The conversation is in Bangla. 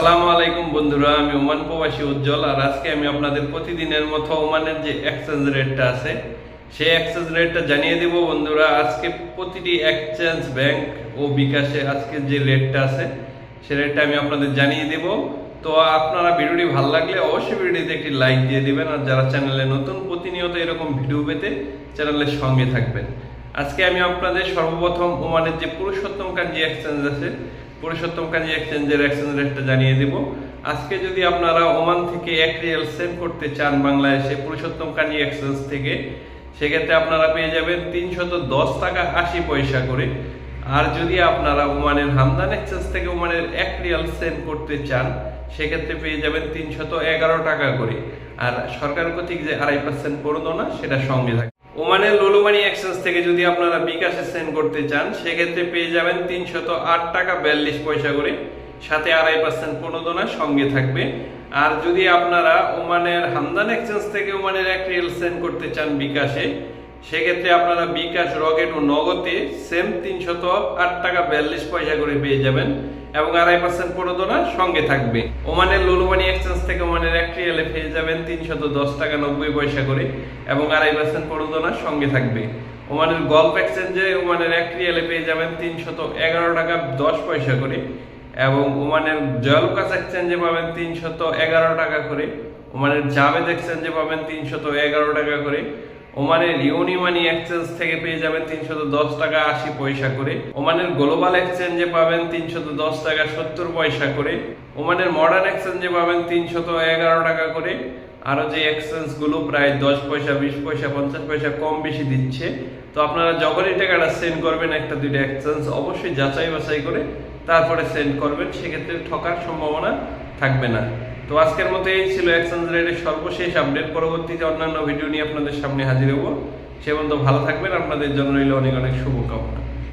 আসসালামু আলাইকুম বন্ধুরা, আমি ওমান প্রবাসী উজ্জ্বল, আর আজকে আমি আপনাদের প্রতিদিনের মতো ওমানের যে এক্সচেঞ্জ রেটটা আছে, সেই এক্সচেঞ্জ রেটটা জানিয়ে দেব বন্ধুরা। আজকে প্রতিটি এক্সচেঞ্জ ব্যাংক ও বিকাশে আজকে যে রেটটা আছে, সে রেটটা আমি আপনাদের জানিয়ে দেব। তো আপনারা ভিডিওটি ভালো লাগলে অবশ্যই ভিডিওটিতে একটি লাইক দিয়ে দিবেন, আর যারা চ্যানেলে নতুন, প্রতিনিয়ত এরকম ভিডিও পেতে চ্যানেলের সঙ্গে থাকবেন। আজকে আমি আপনাদের সর্বপ্রথম ওমানের যে পুরুষোত্তম কাঞ্জি এক্সচেঞ্জ আছে পুরুষোত্তম কাজী এক্সচেঞ্জের এক্সচেঞ্জ রেটটা জানিয়ে দেব। আজকে যদি আপনারা ওমান থেকে এক রিয়েল সেন্ড করতে চান বাংলাদেশে পুরুষোত্তম কাজী এক্সচেঞ্জ থেকে, সেক্ষেত্রে আপনারা পেয়ে যাবেন তিনশত দশ টাকা আশি পয়সা করে। আর যদি আপনারা ওমানের হামদান এক্সচেঞ্জ থেকে ওমানের এক রিয়াল সেন্ড করতে চান, সেক্ষেত্রে পেয়ে যাবেন তিনশত এগারো টাকা করে। আর সরকার কর্তৃক যে আড়াই পার্সেন্ট প্রণোদনা সেটা সঙ্গে থাকে ওমানের লোলুমানি এক্সচেঞ্জ থেকে যদি আপনারা বিকাশে সেন্ড করতে চান, সেক্ষেত্রে পেয়ে যাবেন তিনশত আট টাকা বিয়াল্লিশ পয়সা করে। সাথে আড়াই পার্সেন্ট প্রণোদনা সঙ্গে থাকবে। আর যদি আপনারা ওমানের হামদান এক্সচেঞ্জ থেকে ওমানের এক রিয়েল সেন্ড করতে চান বিকাশে, সেক্ষেত্রে আপনারা বিকাশ, রকেট ও নগদে সেম তিনশত আট টাকা বিয়াল্লিশ পয়সা করে পেয়ে যাবেন এবং আড়াই পার্সেন্ট প্রণোদনা সঙ্গে থাকবে। ওমানের লুলুমানি এক্সচেঞ্জ থেকে ওমানের এক পেয়ে যাবেন তিনশত দশ টাকা নব্বই পয়সা করে এবং আড়াই পার্সেন্ট প্রণোদনা সঙ্গে থাকবে। ওমানের গল্ফ এক্সচেঞ্জে ওমানের এক রিয়ালে পেয়ে যাবেন তিনশত এগারো টাকা দশ পয়সা করে এবং ওমানের জয়লকাস এক্সচেঞ্জে পাবেন তিনশত এগারো টাকা করে। ওমানের জাভেদ এক্সচেঞ্জে পাবেন তিনশত এগারো টাকা করে। ওমানের ইউনি মানি এক্সচেঞ্জ থেকে পেয়ে যাবেন তিনশত দশ টাকা আশি পয়সা করে। ওমানের গ্লোবাল এক্সচেঞ্জে পাবেন তিনশত দশ টাকা সত্তর পয়সা করে। ওমানের মডার্ন এক্সচেঞ্জে পাবেন তিনশত এগারো টাকা করে। আরও যে এক্সচেঞ্জগুলো প্রায় দশ পয়সা, বিশ পয়সা, পঞ্চাশ পয়সা কম বেশি দিচ্ছে। তো আপনারা যখনই টাকাটা সেন্ড করবেন একটা, দুইটা এক্সচেঞ্জ অবশ্যই যাচাই বাছাই করে তারপরে সেন্ড করবেন, সেক্ষেত্রে ঠকার সম্ভাবনা থাকবে না। তো আজকের মতো এই ছিল এক্সচেঞ্জ রেটের সর্বশেষ আপডেট পরবর্তীতে অন্যান্য ভিডিও নিয়ে আপনাদের সামনে হাজির হব। সে পর্যন্ত ভালো থাকবেন। আপনাদের জন্য রইল অনেক অনেক শুভকামনা।